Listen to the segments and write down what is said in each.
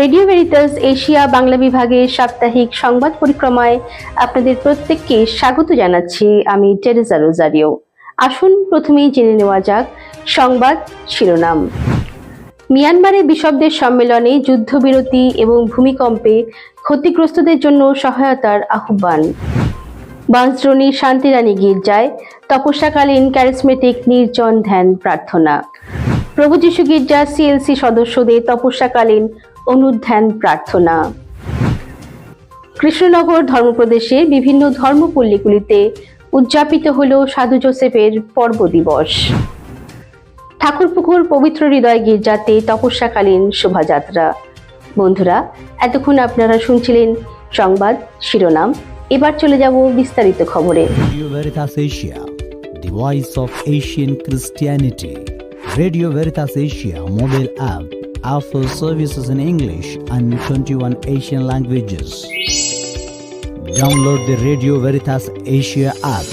Radio Veritas Asia Bangla বিভাগের সাপ্তাহিক সংবাদ পরিক্রমায় আপনাদের প্রত্যেককে স্বাগত জানাচ্ছি আমি টেরেজা রোজারিও। আসুন প্রথমেই জেনে নেওয়া যাক সংবাদ শিরোনাম। মিয়ানমারে বিশপদের সম্মেলনে যুদ্ধবিরতি এবং ভূমিকম্পে ক্ষতিগ্রস্তদের জন্য সহায়তার আহ্বান। বাঁশদ্রোণী শান্তিরানী গির্জায় তপস্যাকালীন ক্যারিসমেটিক নির্জন ধ্যান প্রার্থনা। প্রভু যীশু গির্জা সিএলসি সদস্যদের তপস্যাকালীন অনুধ্যান প্রার্থনা। কৃষ্ণনগর ধর্মপ্রদেশে বিভিন্ন ধর্মপল্লীগুলিতে উদযাপিত হল সাধু জোসেফের পর্ব দিবস। ঠাকুরপুকুর পবিত্র হৃদয় গির্জাতে তপস্যাকালীন শোভাযাত্রা। বন্ধুরা, এতক্ষণ আপনারা শুনছিলেন সংবাদ শিরোনাম। এবার চলে যাব বিস্তারিত খবরে। Christianity. Radio Veritas Asia mobile app offers services in English and 21 Asian languages. Download the Radio Veritas Asia app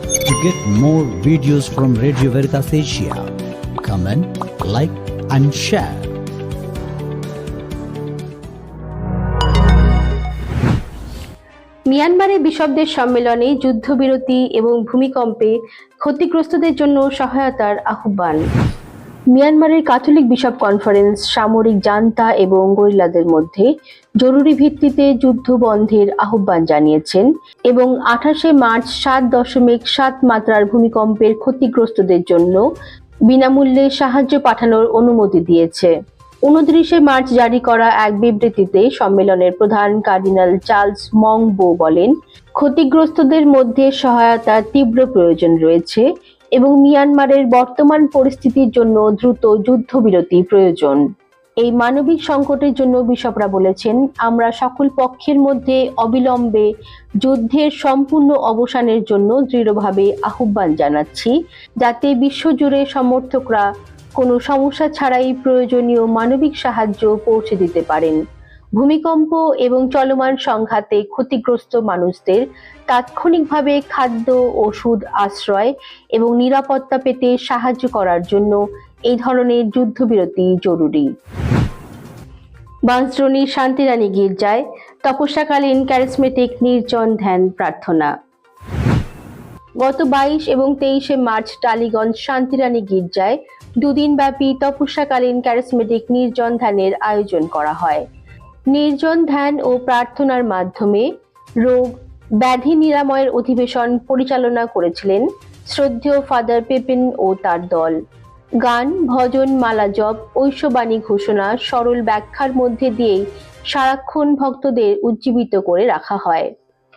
to get more videos from Radio Veritas Asia. Comment, like, and share. মিয়ানমারে বিশপদের সম্মেলনে যুদ্ধবিরতি এবং ভূমিকম্পে ক্ষতিগ্রস্তদের জন্য সহায়তার আহ্বান। মিয়ানমারের ক্যাথলিক বিশপ কনফারেন্স সামরিক জান্তা এবং গরিলাদের মধ্যে জরুরি ভিত্তিতে যুদ্ধ বন্ধের আহ্বান জানিয়েছেন এবং আঠাশে মার্চ সাত দশমিক সাত মাত্রার ভূমিকম্পের ক্ষতিগ্রস্তদের জন্য বিনামূল্যে সাহায্য পাঠানোর অনুমতি দিয়েছে। উনত্রিশে মার্চ জারি করা এক বিবৃতিতে সম্মেলনের প্রধান কার্ডিনাল চার্লস মংবো বলেন ক্ষতিগ্রস্তদের মধ্যে সহায়তার তীব্র প্রয়োজন রয়েছে এবং মিয়ানমারের বর্তমান পরিস্থিতির জন্য দ্রুত যুদ্ধবিরতি প্রয়োজন। এই মানবিক সংকটের জন্য বিশপরা বলেছেন, আমরা সকল পক্ষের মধ্যে অবিলম্বে যুদ্ধের সম্পূর্ণ অবসানের জন্য দৃঢ়ভাবে আহ্বান জানাচ্ছি, যাতে বিশ্বজুড়ে সমর্থকরা কোনো সমস্যা ছাড়াই প্রয়োজনীয় মানবিক সাহায্য পৌঁছে দিতে পারেন। ভূমিকম্প এবং চলমান সংঘাতে ক্ষতিগ্রস্ত মানুষদের তাৎক্ষণিকভাবে খাদ্য, ওষুধ, আশ্রয় এবং নিরাপত্তা পেতে সাহায্য করার জন্য এই ধরনের যুদ্ধবিরতি জরুরি। বাঁশদ্রোণী শান্তিরানী গির্জায় তপস্যাকালীন ক্যারিসমেটিক নির্জন ধ্যান প্রার্থনা। গত বাইশ এবং তেইশে মার্চ টালিগঞ্জ শান্তিরানী গির্জায় দুদিন ব্যাপী তপস্যাকালীন ক্যারিসমেটিক নির্জন ধ্যানের আয়োজন করা হয়। নির্জন ধ্যান ও প্রার্থনার মাধ্যমে রোগ ব্যাধি নিরাময়ের অধিবেশন পরিচালনা করেছিলেন শ্রদ্ধেয় ফাদার পেপিন ও তার দল। গান, ভজন, মালা জপ ঐশ্ববাণী ঘোষণা, সরল ব্যাখ্যার মধ্যে দিয়েই সারাক্ষণ ভক্তদের উজ্জীবিত করে রাখা হয়।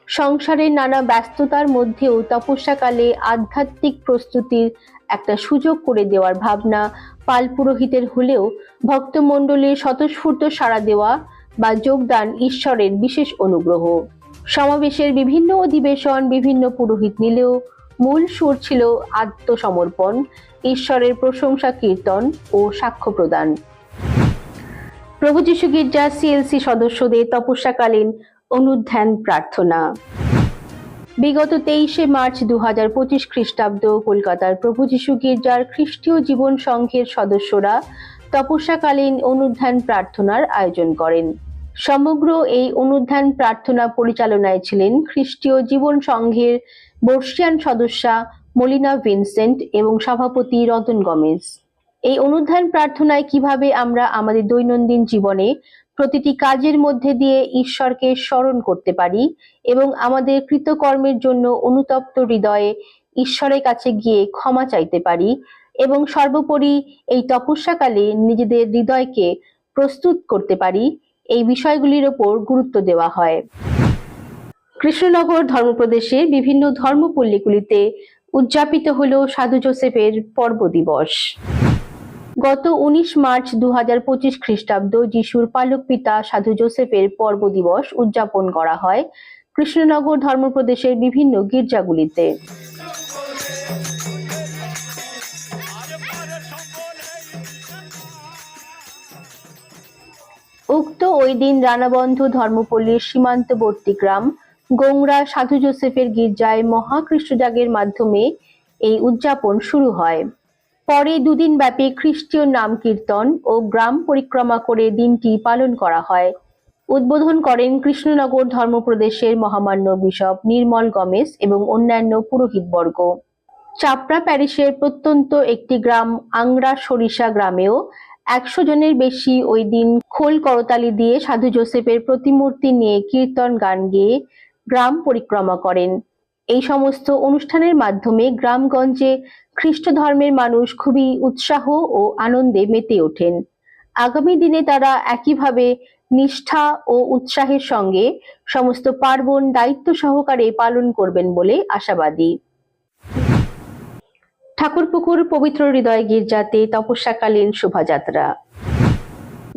সংসারের নানা ব্যস্ততার মধ্যেও তপস্যাকালে আধ্যাত্মিক প্রস্তুতির একটা সুযোগ করে দেওয়ার ভাবনা পাল পুরোহিতের হলেও ভক্তমণ্ডলীর স্বতঃস্ফূর্ত সাড়া দেওয়া বা যোগদান ঈশ্বরের বিশেষ অনুগ্রহ। সমাবেশের বিভিন্ন অধিবেশন বিভিন্ন পুরোহিত নিলেও মূল সুর ছিল আত্মসমর্পণ, ঈশ্বরের প্রশংসা, কীর্তন ও সাক্ষ্য প্রদান। প্রভু যীশু গির্জা সিএলসি সদস্যদের তপস্যাকালীন অনুধ্যান প্রার্থনা। বিগত তেইশে মার্চ দু হাজার পঁচিশ খ্রিস্টাব্দ কলকাতার প্রভু যীশু গির্জার খ্রিস্টীয় জীবন সংঘের সদস্যরা তপস্যাকালীন অনুধ্যান প্রার্থনার আয়োজন করেন। সমগ্র এই অনুধ্যান প্রার্থনা পরিচালনায় ছিলেন খ্রিস্টীয় জীবন সংঘের বর্ষিয়ান সদস্যা মলিনা ভিনসেন্ট এবং সভাপতি রতন গমেজ। এই অনুধ্যান প্রার্থনায় কীভাবে আমরা আমাদের দৈনন্দিন জীবনে প্রতিটি কাজের মধ্যে দিয়ে ঈশ্বরকে স্মরণ করতে পারি এবং আমাদের কৃতকর্মের জন্য অনুতপ্ত হৃদয়ে ঈশ্বরের কাছে গিয়ে ক্ষমা চাইতে পারি এবং সর্বোপরি এই তপস্যাকালে নিজেদের হৃদয়কে প্রস্তুত করতে পারি এই বিষয়গুলির ওপর গুরুত্ব দেওয়া হয়। কৃষ্ণনগর ধর্মপ্রদেশের বিভিন্ন ধর্মপল্লীগুলিতে উদযাপিত হল সাধু জোসেফের পর্ব দিবস। গত উনিশ মার্চ দু হাজার পঁচিশ খ্রিস্টাব্দ যিশুর পালক পিতা সাধু জোসেফের পর্ব দিবস উদযাপন করা হয় কৃষ্ণনগর ধর্মপ্রদেশের বিভিন্ন গির্জাগুলিতে। উক্ত ওই দিন রানাবন্ধ ধর্মপল্লীর সীমান্তবর্তী গ্রাম গোংরা সাধু জোসেফের গির্জায় মহাকৃষ্ণজাগের মাধ্যমে এই উদযাপন শুরু হয়। পরে দুদিন ব্যাপী খ্রিস্টীয় নাম কীর্তন ও গ্রাম পরিক্রমা করে দিনটি পালন করা হয়। উদ্বোধন করেন কৃষ্ণনগর ধর্মপ্রদেশের মহামান্য বিশপ নির্মল গমেশ এবং অন্যান্য পুরোহিতবর্গ চাপড়া প্যারিসের প্রত্যন্ত একটি গ্রাম আংরা সরিষা গ্রামেও একশো জনের বেশি ওই দিন খোল করতালি দিয়ে সাধু জোসেফের প্রতিমূর্তি নিয়ে কীর্তন গান গেয়ে গ্রাম পরিক্রমা করেন। এই সমস্ত অনুষ্ঠানের মাধ্যমে গ্রামগঞ্জে খ্রিস্ট ধর্মের মানুষ খুবই উৎসাহ ও আনন্দে মেতে ওঠেন। আগামী দিনে তারা একইভাবে নিষ্ঠা ও উৎসাহের সঙ্গে সমস্ত পার্বণ দায়িত্ব সহকারে পালন করবেন বলে আশাবাদী। ঠাকুরপুকুর পবিত্র হৃদয় গির্জাতে তপস্যাকালীন শোভাযাত্রা।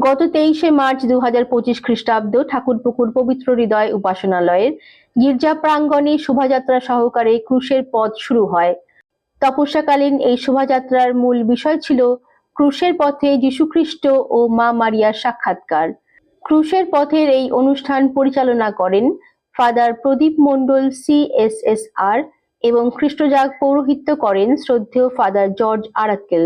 গত তেইশে মার্চ দু হাজার পঁচিশ খ্রিস্টাব্দ ঠাকুরপুকুর পবিত্র হৃদয় উপাসনালয়ের গির্জা প্রাঙ্গণে শোভাযাত্রা সহকারে ক্রুশের পথ শুরু হয়। তপস্যাকালীন এই শোভাযাত্রার মূল বিষয় ছিল ক্রুশের পথে যীশুখ্রিস্ট ও মা মারিয়ার সাক্ষাৎকার। ক্রুশের পথের এই অনুষ্ঠান পরিচালনা করেন ফাদার প্রদীপ মণ্ডল সিএসএসআর এবং খ্রিস্টজাগ পৌরোহিত্য করেন শ্রদ্ধেয় ফাদার জর্জ আরাক্কেল।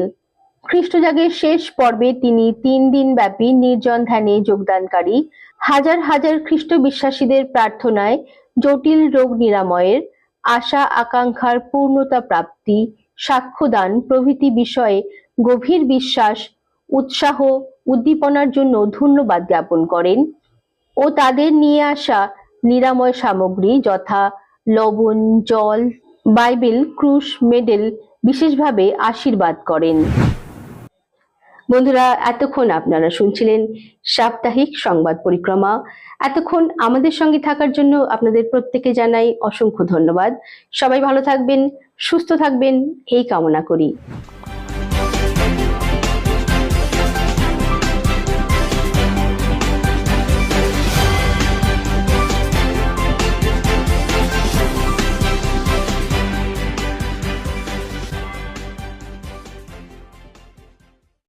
খ্রিস্টজাগের শেষ পর্বে তিনি তিন দিন ব্যাপী নির্জন ধ্যানে যোগদানকারী। হাজার হাজার খ্রিস্ট বিশ্বাসীদের প্রার্থনায় জটিল রোগ নিরাময়ের আশা আকাঙ্ক্ষার পূর্ণতা প্রাপ্তি সাক্ষ্যদান প্রভৃতি বিষয়ে গভীর বিশ্বাস, উৎসাহ, উদ্দীপনার জন্য ধন্যবাদ জ্ঞাপন করেন ও তাদের নিয়ে আসা নিরাময় সামগ্রী যথা লবণ, জল বাইবেল, ক্রুশ, মেডেল বিশেষভাবে আশীর্বাদ করেন। বন্ধুরা, এতক্ষণ আপনারা শুনছিলেন সাপ্তাহিক সংবাদ পরিক্রমা। এতক্ষণ আমাদের সঙ্গে থাকার জন্য আপনাদের প্রত্যেকে জানাই অসংখ্য ধন্যবাদ। সবাই ভালো থাকবেন, সুস্থ থাকবেন, এই কামনা করি।